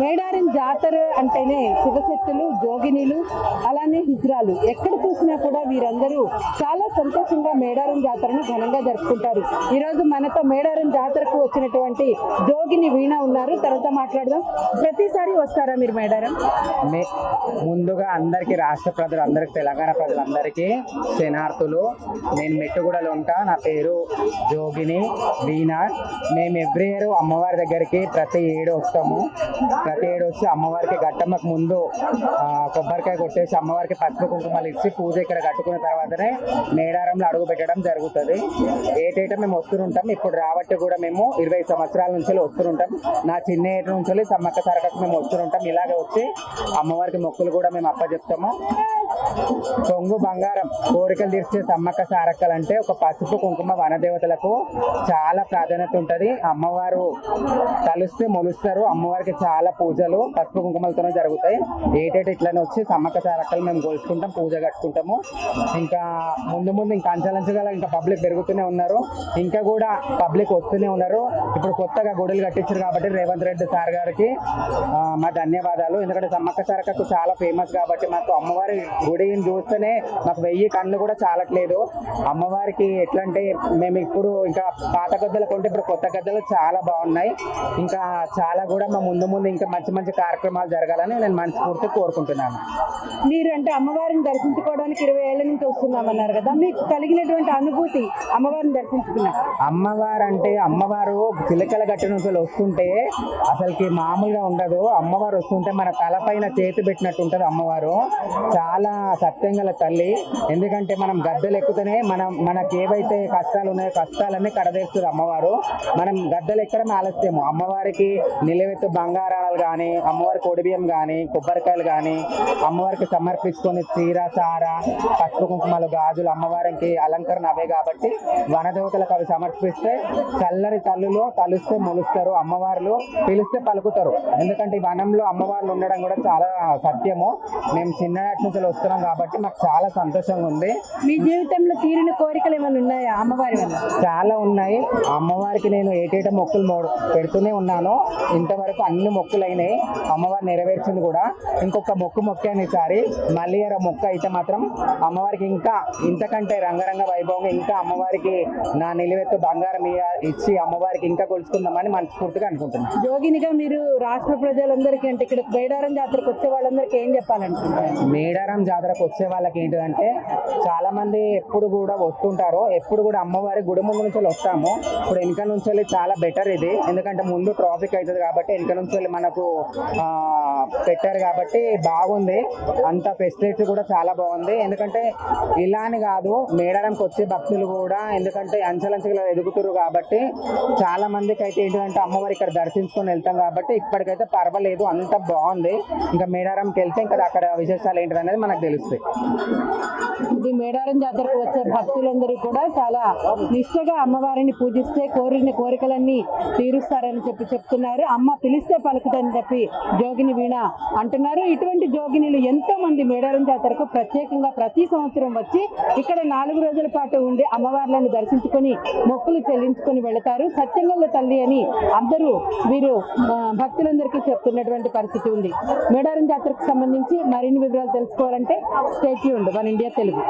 మేడారం జాతర అంటేనే శివశక్తులు జోగినీలు అలానే హిజ్రాలు. ఎక్కడ చూసినా కూడా వీరందరూ చాలా సంతోషంగా మేడారం జాతరను ఘనంగా జరుపుకుంటారు. ఈరోజు మనతో మేడారం జాతరకు వచ్చినటువంటి జోగిని వీణ ఉన్నారు. తర్వాత మాట్లాడదాం. ప్రతిసారి వస్తారా మీరు మేడారం? మే ముందుగా అందరికీ రాష్ట్ర ప్రజలు అందరికి తెలంగాణ ప్రజలందరికీ శనార్థులు నేను మెట్టుగూడలో ఉంటా. నా పేరు జోగిని వీణ మేము ఎవ్రీ ఇయర్ అమ్మవారి దగ్గరికి ప్రతి ఏడు వస్తాము. ప్రతి ఏడు వచ్చి అమ్మవారికి గట్టమ్మకు ముందు కొబ్బరికాయ కొట్టేసి అమ్మవారికి పసుపు కుంకుమలు ఇచ్చి పూజ ఇక్కడ కట్టుకున్న తర్వాతనే మేడారంలో అడుగు పెట్టడం జరుగుతుంది. ఏటేటా మేము వస్తుంటాం ఇప్పుడు రాబట్టి కూడా మేము ఇరవై సంవత్సరాల నుంచి వస్తుంటాం. నా చిన్న ఏటి నుంచి సమ్మక్క తరగతి మేము వస్తుంటాం. ఇలాగే వచ్చి అమ్మవారికి మొక్కులు కూడా మేము అప్పచెప్తాము కొంగు బంగారం కోరికలు తీర్చే సమ్మక్క సారక్కలు అంటే ఒక పసుపు కుంకుమ వనదేవతలకు చాలా ప్రాధాన్యత ఉంటుంది. అమ్మవారు తలుస్తే మొలుస్తారు. అమ్మవారికి చాలా పూజలు పసుపు కుంకుమలతోనే జరుగుతాయి. ఏటేటి ఇట్లనే వచ్చి సమ్మక్క సారక్కలు మేము కోల్చుకుంటాం పూజ కట్టుకుంటాము. ఇంకా ముందు ముందు ఇంకా అంచలంచగల ఇంకా పబ్లిక్ పెరుగుతూనే ఉన్నారు. ఇంకా కూడా పబ్లిక్ వస్తూనే ఉన్నారు. ఇప్పుడు కొత్తగా గుడులు కట్టించారు కాబట్టి రేవంత్ రెడ్డి సార్ గారికి మా ధన్యవాదాలు. ఎందుకంటే సమ్మక్క సారక్కకు చాలా ఫేమస్ కాబట్టి మాకు అమ్మవారి గుడిని చూస్తేనే మాకు వెయ్యి కళ్ళు కూడా చాలట్లేదు. అమ్మవారికి ఎట్లా అంటే మేము ఇప్పుడు ఇంకా పాత గద్దలు కొంటే ఇప్పుడు కొత్త గద్దెలు చాలా బాగున్నాయి. ఇంకా చాలా కూడా మా ముందు ముందు ఇంకా మంచి మంచి కార్యక్రమాలు జరగాలని నేను మనస్ఫూర్తి కోరుకుంటున్నాను. మీరు అంటే అమ్మవారిని దర్శించుకోవడానికి ఇరవై ఏళ్ళ నుంచి వస్తున్నామన్నారు కదా మీకు కలిగినటువంటి అనుభూతి అమ్మవారిని దర్శించుకున్నా అమ్మవారు అంటే అమ్మవారు చిలకల గట్టి నుంచి వస్తుంటే అసలుకి మామూలుగా ఉండదు. అమ్మవారు వస్తుంటే మన తలపైన చేతి పెట్టినట్టు ఉంటుంది అమ్మవారు. చాలా సత్యం గల తల్లి. ఎందుకంటే మనం గద్దెలు ఎక్కుతేనే మనం మనకి ఏవైతే కష్టాలు ఉన్నాయో కష్టాలన్నీ కడదేస్తుంది అమ్మవారు. మనం గద్దెలు ఎక్కడం ఆలస్యము. అమ్మవారికి నిలవెత్తు బంగారాలు కానీ అమ్మవారి కొడిబియ్యం కానీ కొబ్బరికాయలు కానీ అమ్మవారికి సమర్పించుకొని చీర సార పసుపు కుంకుమలు గాజులు అమ్మవారికి అలంకరణ అవే కాబట్టి వనదేవతలకు అవి సమర్పిస్తే చల్లని తల్లులో తలుస్తే మొలుస్తారు అమ్మవార్లు పిలిస్తే పలుకుతారు. ఎందుకంటే ఈ వనంలో అమ్మవార్లు ఉండడం కూడా చాలా సత్యము. మేము చిన్ననాటి నుంచి వస్తున్నాం కాబట్టి మాకు చాలా సంతోషంగా ఉంది. మీ జీవితంలో తీరిన కోరికలు ఏమైనా ఉన్నాయా అమ్మవారి వల్ల? చాలా ఉన్నాయి. అమ్మవారికి నేను ఏటేట మొక్కులు పెడుతూనే ఉన్నాను. ఇంతవరకు అన్ని మొక్కులు అయినాయి అమ్మవారు నెరవేర్చింది కూడా. ఇంకొక మొక్కు మొక్కాను ఈసారి మళ్ళీ మొక్క అయితే మాత్రం అమ్మవారికి ఇంకా ఇంతకంటే రంగరంగ వైభవంగా ఇంకా అమ్మవారికి నా నిలువెత్తు బంగారం ఇచ్చి అమ్మవారికి ఇంకా కొలుసుకుందామని మనస్ఫూర్తిగా అనుకుంటున్నాను. జోగినిగా మీరు రాష్ట్ర ప్రజలందరికీ అంటే ఇక్కడ బేడారం జాతరకు వచ్చే వాళ్ళందరికీ ఏం చెప్పాలనుకుంటున్నారు? మేడారం జాతరకు వచ్చే వాళ్ళకి ఏంటంటే చాలా మంది ఎప్పుడు కూడా వస్తుంటారు. ఎప్పుడు కూడా అమ్మవారి గుడి ముందు నుంచి వస్తాము. ఇప్పుడు వెనక నుంచి వెళ్ళి చాలా బెటర్ ఇది. ఎందుకంటే ముందు ట్రాఫిక్ అవుతుంది కాబట్టి వెనక నుంచి వెళ్ళి మనకు ఆ, పెట్టారు కాబట్టి బాగుంది. అంత ఫెసిలిటీ కూడా చాలా బాగుంది. ఎందుకంటే ఇలా అని కాదు మేడారంకి వచ్చే భక్తులు కూడా ఎందుకంటే అంచెలంచెలుగా ఎదుగుతురు కాబట్టి చాలా మందికి అయితే ఏంటంటే అమ్మవారి ఇక్కడ దర్శించుకొని వెళ్తాం కాబట్టి ఇప్పటికైతే పర్వాలేదు అంత బాగుంది. ఇంకా మేడారంకి వెళ్తే ఇంకా అక్కడ విశేషాలు ఏంటి అనేది మనకు తెలుస్తాయి. ఇది మేడారం జాతరకు వచ్చే భక్తులందరూ కూడా చాలా నిష్ఠగా అమ్మవారిని పూజిస్తే కోరిన కోరికలన్నీ తీరుస్తారని చెప్పి చెప్తున్నారు. అమ్మ పిలిస్తే పలుకుతని చెప్పి జోగిని వీణ అంటున్నారు. ఇటువంటి జోగినిలు ఎంతో మంది మేడారం జాతరకు ప్రత్యేకంగా ప్రతి సంవత్సరం వచ్చి ఇక్కడ నాలుగు రోజుల పాటు ఉండి అమ్మవార్లను దర్శించుకొని మొక్కులు చెల్లించుకొని వెళతారు. సత్యంగల్ల తల్లి అని అందరూ వీరు భక్తులందరికీ చెప్తున్నటువంటి పరిస్థితి ఉంది. మేడారం జాతరకు సంబంధించి మరిన్ని వివరాలు తెలుసుకోవాలంటే స్టేట్ వన్ ఇండియా తెలుగు.